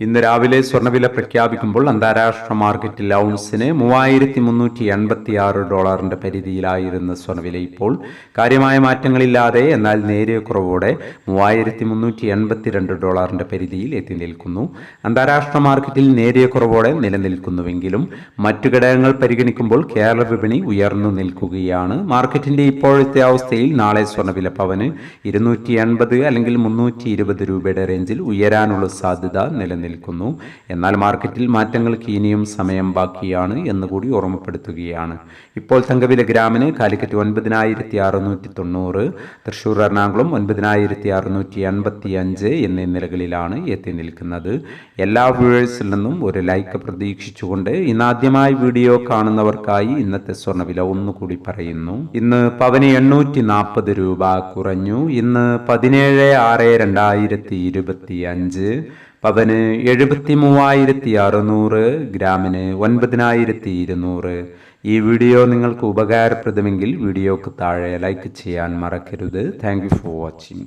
ഇന്ന് രാവിലെ സ്വർണവില പ്രഖ്യാപിക്കുമ്പോൾ അന്താരാഷ്ട്ര മാർക്കറ്റിൽ ഔൺസിന് മൂവായിരത്തി മുന്നൂറ്റി എൺപത്തി ആറ് ഡോളറിന്റെ പരിധിയിലായിരുന്ന സ്വർണവില ഇപ്പോൾ കാര്യമായ മാറ്റങ്ങളില്ലാതെ എന്നാൽ നേരിയ കുറവോടെ മൂവായിരത്തി മുന്നൂറ്റി എൺപത്തിരണ്ട് ഡോളറിന്റെ പരിധിയിൽ എത്തി നിൽക്കുന്നു. അന്താരാഷ്ട്ര മാർക്കറ്റിൽ നേരിയ കുറവോടെ നിലനിൽക്കുന്നുവെങ്കിലും മറ്റു ഘടകങ്ങൾ പരിഗണിക്കുമ്പോൾ കേരള വിപണി ഉയർന്നു നിൽക്കുകയാണ്. മാർക്കറ്റിന്റെ ഇപ്പോഴത്തെ അവസ്ഥയിൽ നാളെ സ്വർണവില പവന് ഇരുന്നൂറ്റി എൺപത് അല്ലെങ്കിൽ മുന്നൂറ്റി ഇരുപത് രൂപയുടെ റേഞ്ചിൽ ഉയരാനുള്ള സാധ്യത നിലനിൽക്കുന്നു. എന്നാൽ മാർക്കറ്റിൽ മാറ്റങ്ങൾക്ക് ഇനിയും സമയം ബാക്കിയാണ് എന്നുകൂടി ഓർമ്മപ്പെടുത്തുകയാണ്. ഇപ്പോൾ തങ്കവില ഗ്രാമിന് കാലിക്കറ്റ് ഒൻപതിനായിരത്തി അറുന്നൂറ്റി തൊണ്ണൂറ് തൃശ്ശൂർ എറണാകുളം ഒൻപതിനായിരത്തി അറുന്നൂറ്റി എൺപത്തി അഞ്ച് എന്നീ നിലകളിലാണ് എത്തി നിൽക്കുന്നത്. എല്ലാ വ്യൂവേഴ്സിൽ നിന്നും ഒരു ലൈക്ക് പ്രതീക്ഷിച്ചുകൊണ്ട് ഇന്നാദ്യമായി വീഡിയോ കാണുന്നവർക്കായി ഇന്നത്തെ സ്വർണവില ഒന്നുകൂടി പറയുന്നു. ഇന്ന് പവന് എണ്ണൂറ്റി നാൽപ്പത് രൂപ കുറഞ്ഞു. ഇന്ന് പതിനേഴ് ആറ് രണ്ടായിരത്തി ഇരുപത്തി അഞ്ച് പവന് എഴുപത്തി മൂവായിരത്തി അറുന്നൂറ് ഗ്രാമിന് ഒൻപതിനായിരത്തി ഇരുന്നൂറ് ഈ വീഡിയോ നിങ്ങൾക്ക് ഉപകാരപ്രദമെങ്കിൽ വീഡിയോക്ക് താഴെ ലൈക്ക് ചെയ്യാൻ മറക്കരുത്. Thank for watching